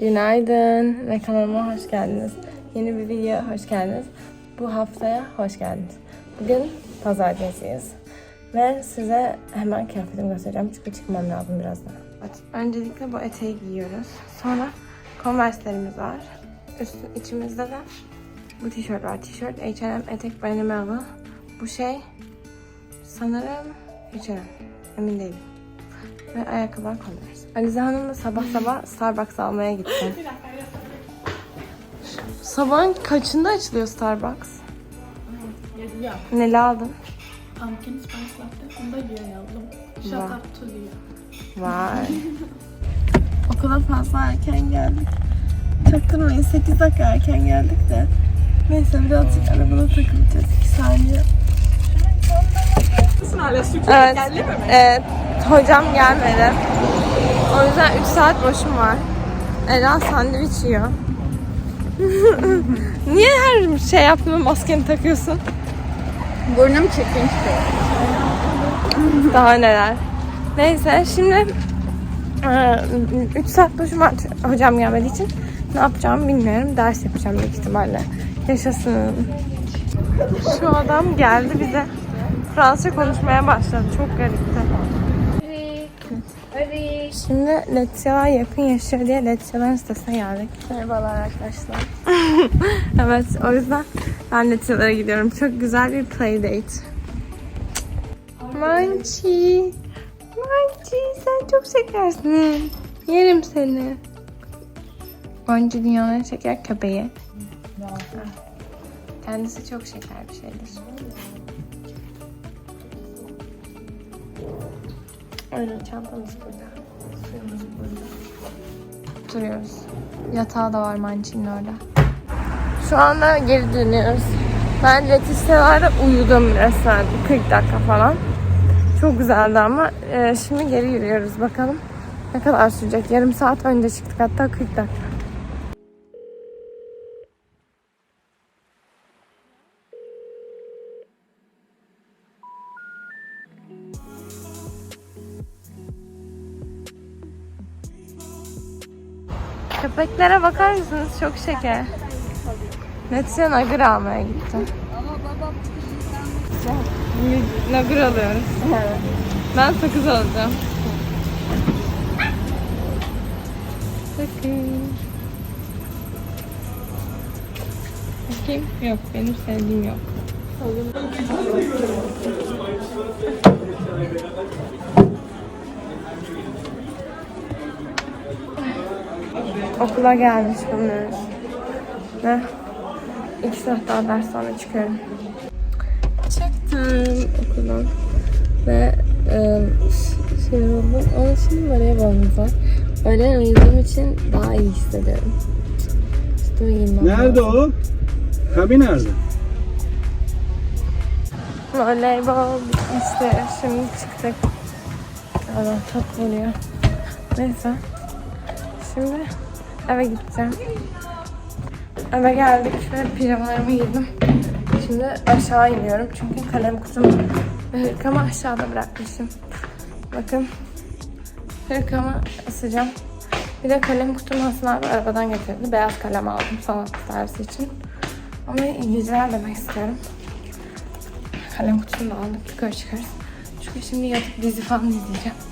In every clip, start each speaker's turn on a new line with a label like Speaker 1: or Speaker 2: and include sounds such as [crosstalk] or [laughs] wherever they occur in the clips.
Speaker 1: Günaydın ve kanalıma hoş geldiniz. Yeni bir videoya hoş geldiniz. Bu haftaya hoş geldiniz. Bugün pazartesiyiz. Ve size hemen kıyafetimi göstereceğim çünkü çıkmam lazım birazdan. Evet, öncelikle bu eteği giyiyoruz. Sonra Converse'lerimiz var. Üst, içimizde de bu tişört var. Tişört H&M etek Benemeli. Bu şey sanırım H&M. Emin değilim. Ve ayakkabılar Converse. Alize Hanım da sabah sabah Starbucks almaya gitti. Sabahın kaçında açılıyor Starbucks?
Speaker 2: Ja,
Speaker 1: Neli aldın?
Speaker 2: pumpkin spice latte. Onu da diye aldım. Shout
Speaker 1: Vay.
Speaker 2: out to Lia.
Speaker 1: Vay. [laughs] Okula fazla erken geldik. Çaktırmayın 8 dakika erken geldik de. Neyse birazcık arabada takılacağız 2 saniye. Evet, evet. Hocam gelmedi. O yüzden 3 saat boşum var. Ela sandviç yiyor. [laughs] Niye her şey yaptığında maskeni takıyorsun?
Speaker 2: Burnum çirkin çıkıyor.
Speaker 1: Daha neler. Neyse şimdi 3 saat boşum var hocam gelmediği için ne yapacağımı bilmiyorum. Ders yapacağım büyük ihtimalle. Yaşasın. Şu adam geldi bize. Fransızca konuşmaya başladı. Çok garipti. Şimdi Letyalar yakın yaşıyor diye Letyaların sitesine geldik.
Speaker 2: Merhabalar arkadaşlar. [laughs]
Speaker 1: evet o yüzden ben Letyalara gidiyorum. Çok güzel bir playdate. Manchi. Manchi sen çok şekersin. Yerim seni. Manchi dünyanın şeker köpeği. Kendisi çok şeker bir şeydir. Öyle çantamız burada. Suyumuz burada. Oturuyoruz. Yatağı da var Manchi'nin orada. Şu anda geri dönüyoruz. Ben Leticia'larda uyudum resmen 40 dakika falan. Çok güzeldi ama e, şimdi geri yürüyoruz bakalım. Ne kadar sürecek? Yarım saat önce çıktık hatta 40 dakika. Köpeklere bakar mısınız? Çok şeker. Metisyen nagır almaya gitti. Nagır alıyoruz. Ben sakız alacağım. Sakız. Bakayım. Yok. Benim sevdiğim yok. Okula gelmiş bunlar. Ve iki saat daha ders sonra çıkıyorum. Çıktım okuldan. Ve e, şey oldu. Ama şimdi voleybol var. Öğlen uyuduğum için daha iyi hissediyorum. İşte uyuyayım.
Speaker 3: Nerede o? Tabi nerede?
Speaker 1: Voleybol bitmişti. Şimdi çıktık. Allah top vuruyor. Neyse. Şimdi eve gideceğim. Eve geldik ve pijamalarımı giydim. Şimdi aşağı iniyorum çünkü kalem kutum ve hırkamı aşağıda bırakmışım. Bakın hırkamı asacağım. Bir de kalem kutumu Hasan abi arabadan getirdi. Beyaz kalem aldım sanat dersi için. Ama iyi geceler demek istiyorum. Kalem kutusunu da aldık yukarı çıkarız. Çünkü şimdi yatıp dizi falan izleyeceğim.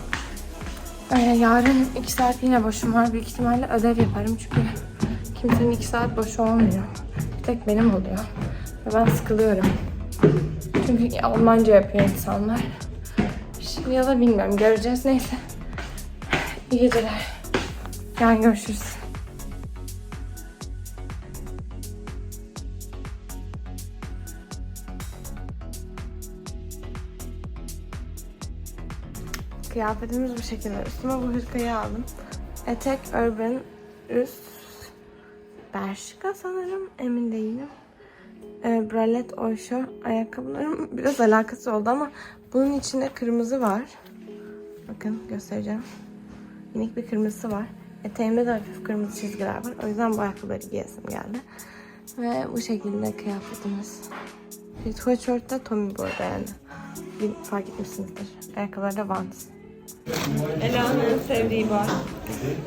Speaker 1: Ee, yarın iki saat yine boşum var. Büyük ihtimalle ödev yaparım çünkü kimsenin iki saat boşu olmuyor. Bir tek benim oluyor. Ve ben sıkılıyorum. Çünkü Almanca yapıyor insanlar. Şimdi ya da bilmiyorum. Göreceğiz. Neyse. İyi geceler. Yarın görüşürüz. Kıyafetimiz bu şekilde. Üstüme bu hırkayı aldım. Etek Urban üst Bershka sanırım. Emin değilim. E, Bralette Oysho ayakkabılarım [laughs] biraz alakası oldu ama bunun içinde kırmızı var. Bakın göstereceğim. Minik bir kırmızısı var. Eteğimde de hafif kırmızı çizgiler var. O yüzden bu ayakkabıları giyesim geldi. Ve bu şekilde kıyafetimiz. Bir sweatshirt de Tommy arada yani. Bir fark etmişsinizdir. Ayakkabılar da Vans. Ela'nın sevdiği var.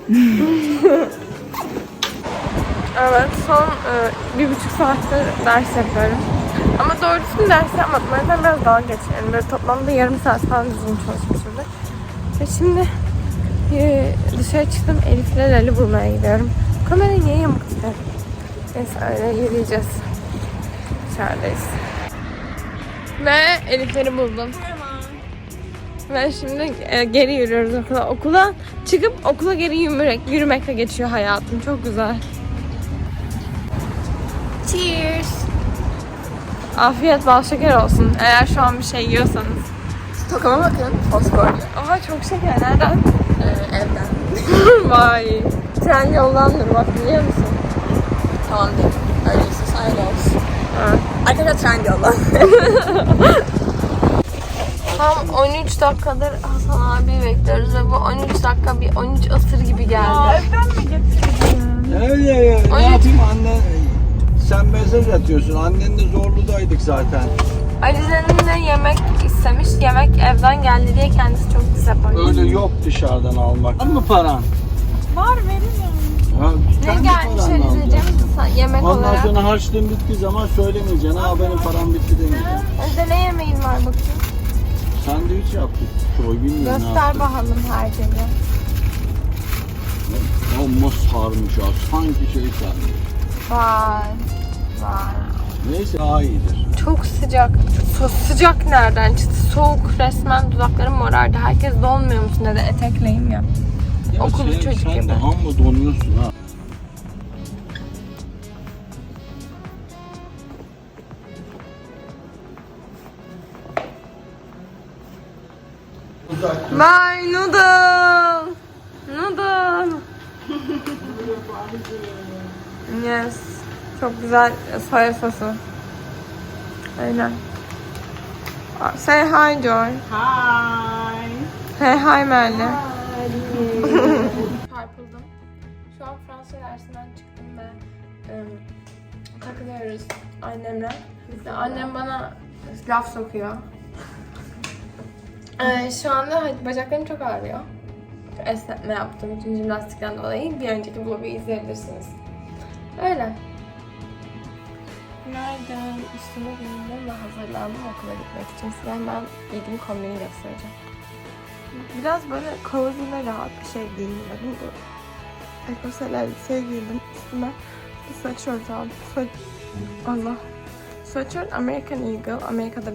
Speaker 1: [laughs] Evet, son e, bir buçuk saattir ders yapıyorum. Ama doğru düzgün ders yapmadım. O biraz dalga geçiyorum. Böyle toplamda yarım saat falan düzgün çalışmışımdır. Ve şimdi e, dışarı çıktım. Elif'le Lali bulmaya gidiyorum. Kamerayı niye yamuk? Neyse öyle yürüyeceğiz. Dışarıdayız. Ve Elif'leri buldum. Ve şimdi e, geri yürüyoruz okula. Okula çıkıp okula geri yürümek, yürümekle geçiyor hayatım. Çok güzel. Cheers. Afiyet bal şeker olsun. Eğer şu an bir şey yiyorsanız.
Speaker 2: Tokama bakın. Fosfor.
Speaker 1: Aha çok şeker. Nereden?
Speaker 2: Ee, evden. [laughs]
Speaker 1: Vay. Tren yoldandır bak biliyor musun?
Speaker 2: Tamam değil. Öyleyse sahil olsun.
Speaker 1: Ha.
Speaker 2: Arkadaşlar trend yolla. [laughs]
Speaker 1: Tam 13 dakikadır Hasan abi bekliyoruz ve bu 13 dakika bir 13 asır gibi geldi.
Speaker 3: Öyle ya. Ne
Speaker 1: Ay.
Speaker 3: yapayım anne? Sen mesaj atıyorsun. Annenle zorludaydık zaten.
Speaker 1: Alize'nin de yemek istemiş. Yemek evden geldi diye kendisi çok disappointed.
Speaker 3: Öyle yok dışarıdan almak. Var mı paran?
Speaker 1: Var veririm.
Speaker 3: Ha,
Speaker 1: Ne
Speaker 3: kendi
Speaker 1: gelmiş
Speaker 3: paranla
Speaker 1: Alize'cim
Speaker 3: alacaksın.
Speaker 1: Sa- yemek
Speaker 3: Ondan
Speaker 1: olarak?
Speaker 3: sonra harçlığın bittiği zaman söylemeyeceksin. Ha benim param bitti demeyeceksin.
Speaker 1: Özde ne yemeğin var bakayım?
Speaker 3: Sandviç yaptık. Çoy bilmiyorum ne
Speaker 1: Göster
Speaker 3: yaptık.
Speaker 1: bakalım şeyi.
Speaker 3: Amma sarmış ya. Sanki şey sarmış.
Speaker 1: Vay. Vay.
Speaker 3: Neyse daha iyidir.
Speaker 1: Çok sıcak. So sıcak nereden çıktı? Soğuk resmen dudaklarım morardı. Herkes donmuyor musun dedi. Etekleyim ya.
Speaker 3: Ya
Speaker 1: Okul
Speaker 3: sen,
Speaker 1: çocuk
Speaker 3: sen
Speaker 1: gibi.
Speaker 3: de amma donuyorsun ha.
Speaker 1: Bye noodle. Noodle. [laughs] yes. Çok güzel soya sosu. Aynen. Say hi Joy.
Speaker 2: Hi.
Speaker 1: Hey hi Merle. Çarpıldım. [laughs] Şu an Fransız dersinden çıktım ve ım, takılıyoruz annemle. Ve annem bana laf sokuyor. Ee, [clears throat] şu anda bacaklarım çok ağrıyor. Esnetme yaptım bütün jimnastikten dolayı. Bir önceki vlogu izleyebilirsiniz. Öyle. Günaydın. Üstüme giyindim ve hazırlandım okula gitmek için. Size hemen giydiğim kombini göstereceğim. Biraz böyle cozy ve rahat bir şey giyindim. Bu ekosel elbise giydim. Üstüme bir sweatshirt aldım. Sweat... Allah. Sweatshirt American Eagle. Amerika'da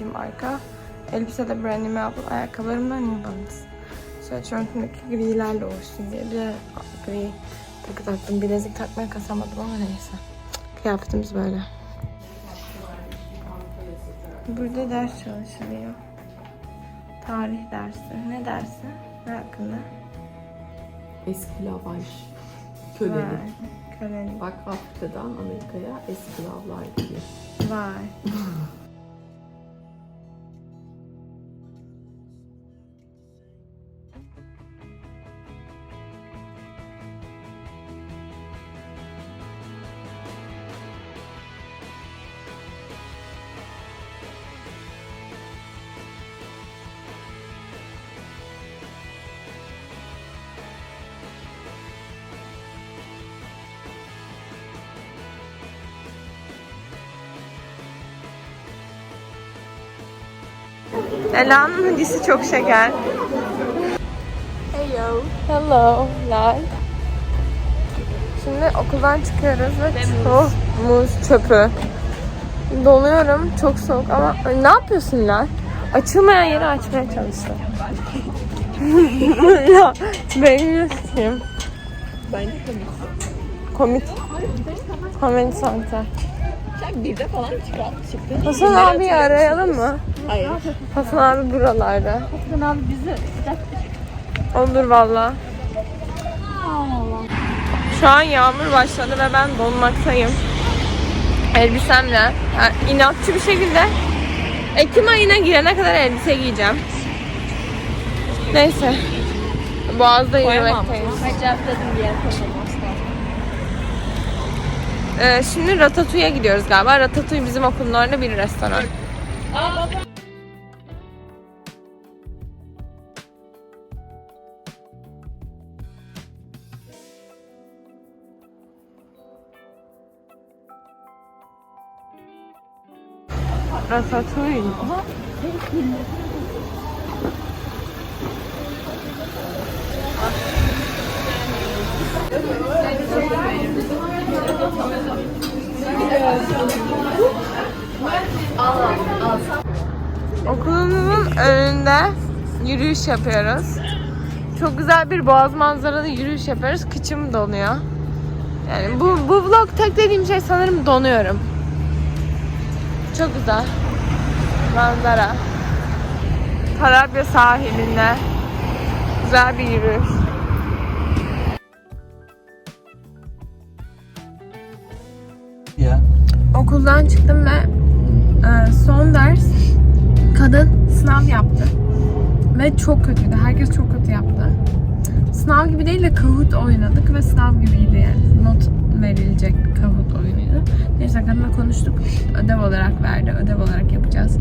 Speaker 1: bir marka. Elbise de Brandy Melvin. Ayakkabılarım da New Balance. Sweatshirt'ümdeki grilerle olsun diye bir de gri takı taktım. Bilezik takmaya kasamadım ama neyse. Kıyafetimiz böyle. Burada ders çalışılıyor. Tarih dersi. Ne dersi? Ne hakkında?
Speaker 4: Esklavaj.
Speaker 1: Vay.
Speaker 4: Kölelik.
Speaker 1: Kölelik.
Speaker 4: Bak Afrika'dan Amerika'ya esklavlar gidiyor.
Speaker 1: Vay. [laughs] Ela'nın hadisi çok şeker.
Speaker 2: Hello.
Speaker 1: Hello, Lal. Şimdi okuldan çıkıyoruz ve çok muz çöpü. Donuyorum, çok soğuk ama ne yapıyorsun Lal? Açılmayan yeri açmaya çalıştım. [laughs] ya kim?
Speaker 4: Bence komik.
Speaker 1: Komik. Komedi Center.
Speaker 4: Sen bir de falan çıkart çıktı.
Speaker 1: Hasan abi arayalım mı?
Speaker 4: Hayır.
Speaker 1: Hasan abi buralarda.
Speaker 4: Hasan abi bizi
Speaker 1: Olur valla. Şu an yağmur başladı ve ben donmaktayım. Elbisemle. Yani inatçı bir şekilde Ekim ayına girene kadar elbise giyeceğim. Neyse. Boğaz'da yürümekteyim.
Speaker 4: Hacapladım diye koyamam
Speaker 1: ee, şimdi Ratatouille'a gidiyoruz galiba. Ratatouille bizim okulun orada bir restoran. Ratatouille. Yürüyüş yapıyoruz. Çok güzel bir boğaz manzaralı yürüyüş yapıyoruz. Kıçım donuyor. Yani bu, bu vlog tek dediğim şey sanırım donuyorum. Çok güzel. Manzara. Tarabya sahilinde. Güzel bir yürüyüş.
Speaker 3: Ya.
Speaker 1: Okuldan çıktım ve e, son ders kadın sınav yaptı. Ve çok kötüydü. Herkes çok kötü yaptı. Sınav gibi değil de Kahoot oynadık ve sınav gibiydi yani. Not verilecek Kahoot oyunuydu. Neyse kadınla konuştuk. Ödev olarak verdi. Ödev olarak yapacağız.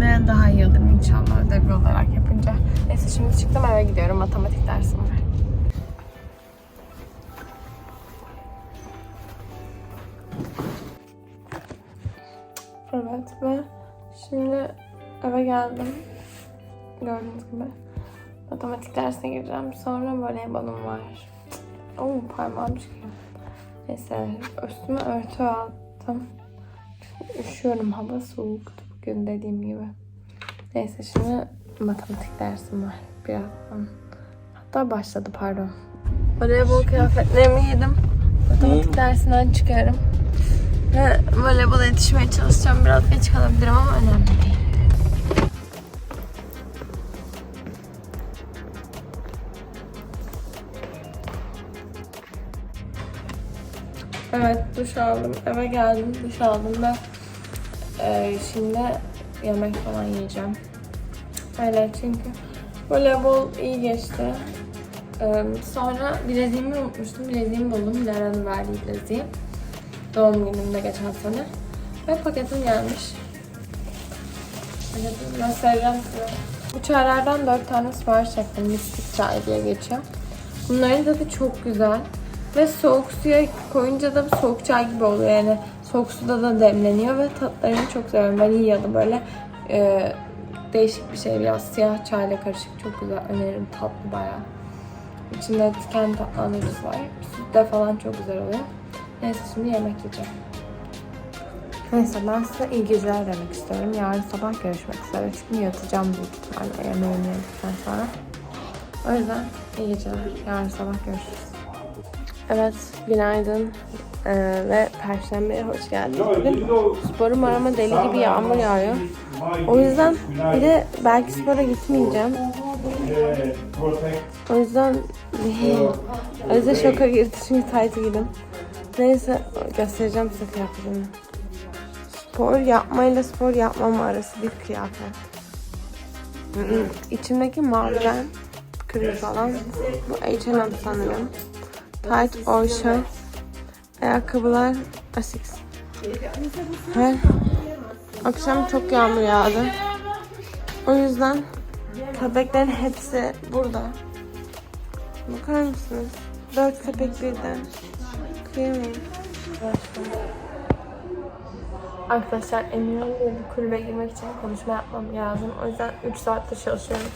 Speaker 1: Ve daha iyi olurum inşallah ödev olarak yapınca. Neyse şimdi çıktım eve gidiyorum. Matematik dersim var. Evet ve şimdi eve geldim. Gördüğünüz gibi. Matematik dersine gireceğim. Sonra voleybolum var. Oo parmağım çıkıyor. Neyse üstüme örtü aldım. Üşüyorum. Hava soğuktu bugün dediğim gibi. Neyse şimdi matematik dersim var. Birazdan. Hatta başladı pardon. Voleybol kıyafetlerimi giydim. Matematik dersinden çıkıyorum. Ve voleybola yetişmeye çalışacağım. Biraz geç kalabilirim ama önemli değil. Evet duş aldım. Eve geldim. Duş aldım ve e, şimdi yemek falan yiyeceğim. Öyle çünkü voleybol iyi geçti. E, sonra bileziğimi unutmuştum. Bileziğimi buldum. Lara'nın verdiği bileziği. Doğum günümde geçen sene. Ve paketim gelmiş. Göstereceğim. Bu çaylardan 4 tane sipariş ettim. Mistik çay diye geçiyor. Bunların tadı çok güzel. Ve soğuk suya koyunca da soğuk çay gibi oluyor. Yani soğuk suda da demleniyor ve tatlarını çok seviyorum. Vanilyalı böyle e, değişik bir şey. Biraz siyah çayla karışık. Çok güzel. Öneririm. Tatlı bayağı. İçinde kendi tatlandırıcısı var. Sütte falan çok güzel oluyor. Neyse şimdi yemek yiyeceğim. Neyse ben size iyi geceler demek istiyorum. Yarın sabah görüşmek üzere. Çünkü yatacağım büyük ihtimalle yemeğimi yedikten sonra. O yüzden iyi geceler. Yarın sabah görüşürüz. Evet, günaydın ee, ve Perşembe'ye hoş geldiniz. Bugün sporum var ama deli gibi yağmur yağıyor. O yüzden bir de belki spora gitmeyeceğim. O yüzden o yüzden şoka girdi çünkü taytı giydim. Neyse göstereceğim size kıyafetimi. Spor yapmayla spor yapmama arası bir kıyafet. İçimdeki maviren kırıyor falan. Bu H&M sanırım. Tight Ocean. Ayakkabılar Asics. Ve akşam çok yağmur yağdı. O yüzden köpeklerin hepsi burada. Bakar mısınız? Dört köpek birden. Kıyamam. Arkadaşlar Eminönü'nde bir kulübe girmek için konuşma yapmam lazım. O yüzden 3 saattir çalışıyorum.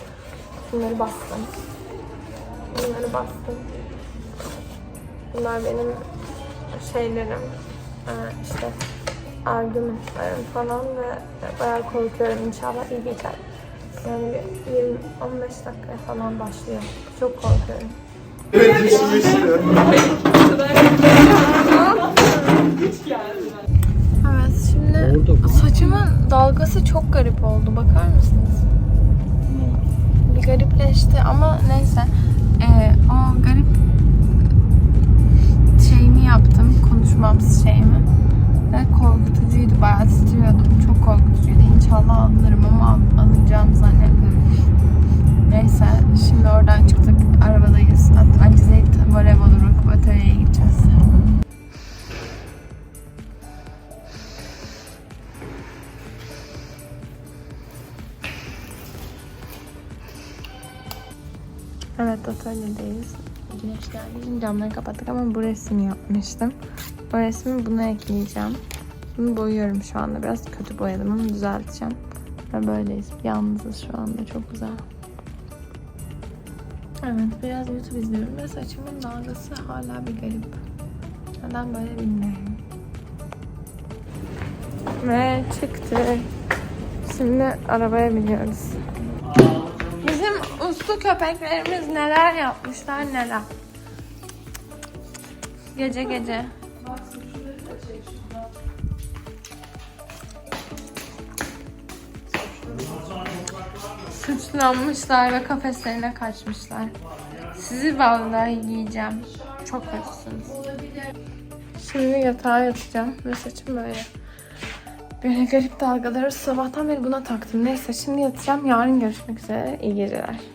Speaker 1: Bunları bastım. Bunları bastım. Bunlar benim şeylerim. Ee, işte argümanlarım falan ve bayağı korkuyorum. İnşallah iyi geçer. Yani bir 20 15 dakikaya falan başlıyor. Çok korkuyorum. Evet şimdi
Speaker 3: Orada mı?
Speaker 1: saçımın dalgası çok garip oldu. Bakar mısınız? Bir garipleşti ama neyse. Ee, o garip yaptım. Konuşmamsız şeyimi. Ve korkutucuydu. Bayağı titriyordum. Çok korkutucuydu. İnşallah alınırım ama al- alınacağımı zannetmiyorum. Neyse şimdi oradan çıktık. Arabadayız. At- Ali Zeyt voleybol Rukba atölyeye gideceğiz. Evet atölyedeyiz. Güneş geldi. Şimdi camları kapattık ama bu resmi yapmıştım. O resmi buna ekleyeceğim. Bunu boyuyorum şu anda. Biraz kötü boyadım ama düzelteceğim. Ve böyleyiz. Yalnızız şu anda. Çok güzel. Evet biraz YouTube izliyorum ve saçımın dalgası hala bir garip. Neden böyle bilmiyorum. Ve çıktık. Şimdi arabaya biniyoruz. Uslu köpeklerimiz neler yapmışlar neler. Gece gece. Suçlanmışlar ve kafeslerine kaçmışlar. Sizi vallahi yiyeceğim. Çok kötüsünüz. Şimdi yatağa yatacağım ve saçım böyle. Böyle garip dalgaları sabahtan beri buna taktım. Neyse şimdi yatacağım. Yarın görüşmek üzere. İyi geceler.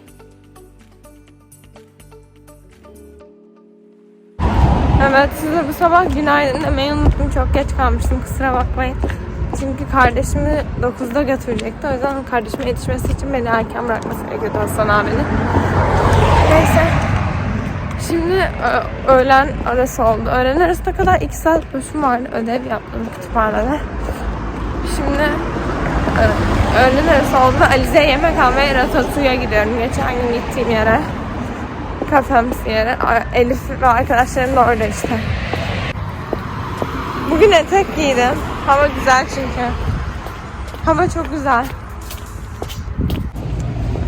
Speaker 1: Evet size bu sabah günaydın demeyi unuttum. Çok geç kalmıştım kusura bakmayın. Çünkü kardeşimi 9'da götürecekti. O yüzden kardeşime yetişmesi için beni erken bırakması gerekiyordu Hasan abinin. Neyse. Şimdi ö- öğlen arası oldu. Öğlen arasına kadar 2 saat boşum vardı. Ödev yaptım kütüphanede. Şimdi e, öğlen arası oldu. Alize yemek almaya Ratatouille'ya gidiyorum. Geçen gün gittiğim yere. Kafemsi yere. A- Elif ve arkadaşlarım da orada işte. Bugün etek giydim. Hava güzel çünkü. Hava çok güzel.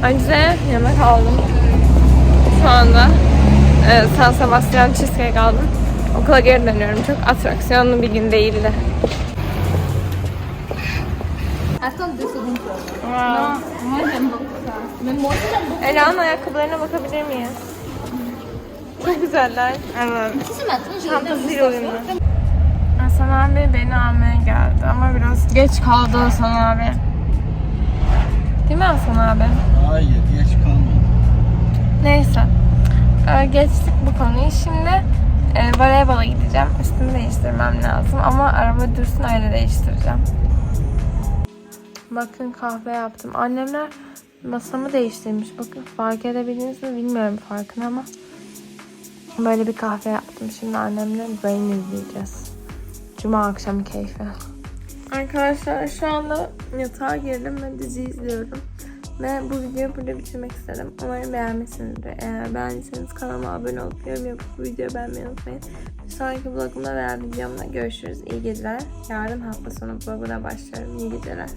Speaker 1: Alize'ye yemek aldım. Şu anda e, San Sebastian cheesecake aldım. Okula geri dönüyorum. Çok atraksiyonlu bir gün değildi. Ela'nın ayakkabılarına bakabilir miyiz? Çok güzeller. Evet. Çantasıyla uyumlu. Hasan abi beni almaya geldi ama biraz geç kaldı Hasan abi. Değil mi Hasan abi?
Speaker 3: Hayır geç kalmadım.
Speaker 1: Neyse. Ee, geçtik bu konuyu. Şimdi e, voleybola gideceğim. Üstümü değiştirmem lazım ama araba dursun öyle değiştireceğim. Bakın kahve yaptım. Annemler masamı değiştirmiş. Bakın fark edebildiniz mi bilmiyorum farkını ama böyle bir kahve yaptım. Şimdi annemle Zayn izleyeceğiz. Cuma akşamı keyfi. Arkadaşlar şu anda yatağa girdim ve dizi izliyorum. Ve bu videoyu burada bitirmek istedim. Umarım beğenmişsinizdir. Eğer beğendiyseniz kanalıma abone olup yorum yapıp bu videoyu beğenmeyi unutmayın. Bir sonraki vlogumda veya videomda görüşürüz. İyi geceler. Yarın hafta sonu vloguna başlıyorum. İyi geceler.